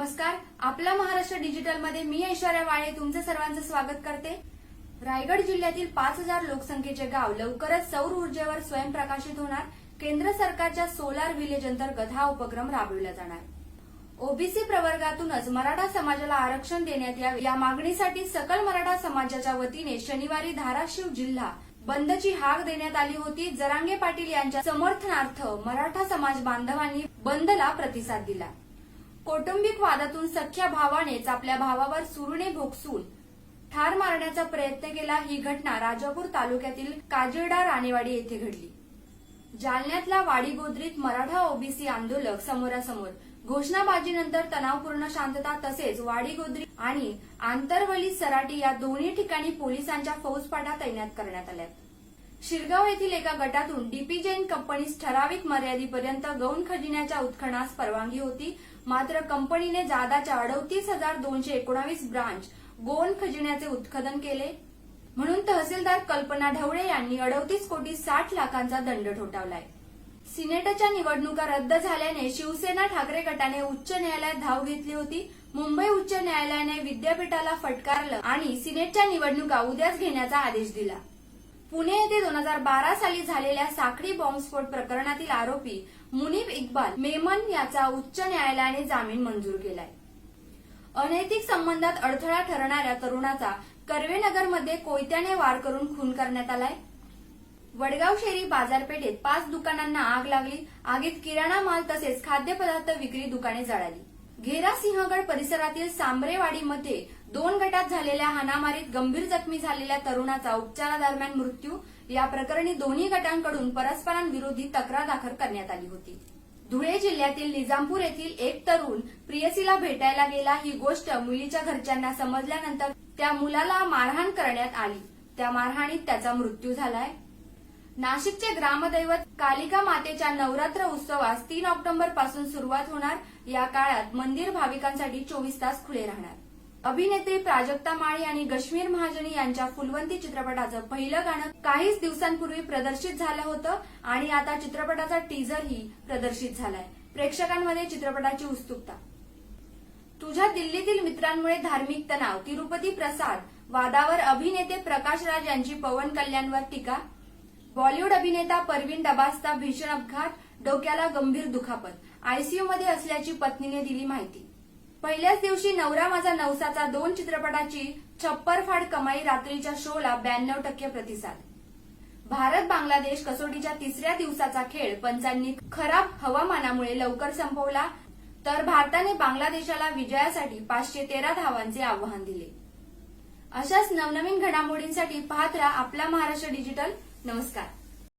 नमस्कार. आपला महाराष्ट्र डिजिटलमध्ये मी ऐश्वर्या वाळे तुमचं सर्वांचं स्वागत करते. रायगड जिल्ह्यातील पाच हजार लोकसंख्येचे गाव लवकरच सौर ऊर्जेवर स्वयंप्रकाशित होणार. केंद्र सरकारच्या सोलार विलेज अंतर्गत हा उपक्रम राबविला जाणार. ओबीसी प्रवर्गातूनच मराठा समाजाला आरक्षण देण्यात यावे. या मागणीसाठी सकल मराठा समाजाच्या वतीने शनिवारी धाराशिव जिल्हा बंदची हाक देण्यात आली होती. जरांगे पाटील यांच्या समर्थनार्थ मराठा समाज बांधवांनी बंदला प्रतिसाद दिला. कौटुंबिक वादातून सख्या भावानेच आपल्या भावावर सुरुने भोगसून ठार मारण्याचा प्रयत्न केला ही घटना राजापूर तालुक्यातील काजिरडा राणेवाडी येथे घडली. जालन्यातल्या वाडीगोद्रीत मराठा ओबीसी आंदोलक समोरासमोर घोषणाबाजीनंतर तणावपूर्ण शांतता तसेच वाडीगोद्री आणि आंतरवली सराटी या दोन्ही ठिकाणी पोलिसांच्या फौजफाटा तैनात करण्यात आल्या शिरगाव येथील एका गटातून डीपी जैन कंपनीस ठराविक मर्यादेपर्यंत गौण खजिन्याच्या उत्खनास परवानगी होती. मात्र कंपनीने जादाच्या अडतीस हजार दोनशे एकोणावीस ब्रांच गोन खजिन्याचे उत्खनन केले. म्हणून तहसीलदार कल्पना ढवळे यांनी अडतीस कोटी साठ लाखांचा दंड ठोठावलाय. सिनेटच्या निवडणुका रद्द झाल्याने शिवसेना ठाकरे गटाने उच्च न्यायालयात धाव घेतली होती. मुंबई उच्च न्यायालयाने विद्यापीठाला फटकारलं आणि सिनेटच्या निवडणुका उद्याच घेण्याचा आदेश दिला. पुणे येथे दोन हजार बारा साली झालेल्या साखळी बॉम्बस्फोट प्रकरणातील आरोपी मुनीब इक्बाल मेमन याचा उच्च न्यायालयाने जामीन मंजूर केलाय. अनैतिक संबंधात अडथळा ठरणाऱ्या तरुणाचा कर्वेनगरमध्ये कोयत्याने वार करून खून करण्यात आलाय. वडगाव शेरी बाजारपेठेत पाच दुकानांना आग लागली. आगीत किराणा माल तसेच खाद्यपदार्थ विक्री दुकाने जळाली. घेरा सिंहगड परिसरातील सांबरेवाडीमध्ये दोन गटात झालेल्या हाणामारीत गंभीर जखमी झालेल्या तरुणाचा उपचारादरम्यान मृत्यू. या प्रकरणी दोन्ही गटांकडून परस्परांविरोधी तक्रार दाखल करण्यात आली होती. धुळे जिल्ह्यातील निजामपूर येथील एक तरुण प्रियसीला भेटायला गेला. ही गोष्ट मुलीच्या घरच्यांना समजल्यानंतर त्या मुलाला मारहाण करण्यात आली. त्या मारहाणीत त्याचा मृत्यू झालाय. नाशिकचे ग्रामदैवत कालिका मातेच्या नवरात्र उत्सवास तीन ऑक्टोबरपासून सुरुवात होणार. या काळात मंदिर भाविकांसाठी चोवीस तास खुले राहणार. अभिनेत्री प्राजक्ता माळी आणि गश्मीर महाजनी यांच्या फुलवंती चित्रपटाचं पहिलं गाणं काहीच दिवसांपूर्वी प्रदर्शित झालं होतं आणि आता चित्रपटाचा टीझरही प्रदर्शित झालाय. प्रेक्षकांमध्ये चित्रपटाची उत्सुकता. तुझ्या दिल्लीतील मित्रांमुळे धार्मिक तणाव तिरुपती प्रसाद वादावर अभिनेते प्रकाश राज यांची पवन कल्याणवर टीका बॉलिवूड अभिनेता परवीन डबासचा भीषण अपघात डोक्याला गंभीर दुखापत. आयसीयूमध्ये असल्याची पत्नीने दिली माहिती. पहिल्याच दिवशी नवरा माझा नवसाचा दोन चित्रपटाची छप्परफाड कमाई रात्रीच्या शोला ब्याण्णव टक्के प्रतिसाद. भारत बांगलादेश कसोटीच्या तिसऱ्या दिवसाचा खेळ पंचांनी खराब हवामानामुळे लवकर संपवला तर भारताने बांगलादेशाला विजयासाठी पाचशे तेरा धावांचे आव्हान दिले. अशाच नवनवीन घडामोडींसाठी पाहत राहा आपला महाराष्ट्र डिजिटल. नमस्कार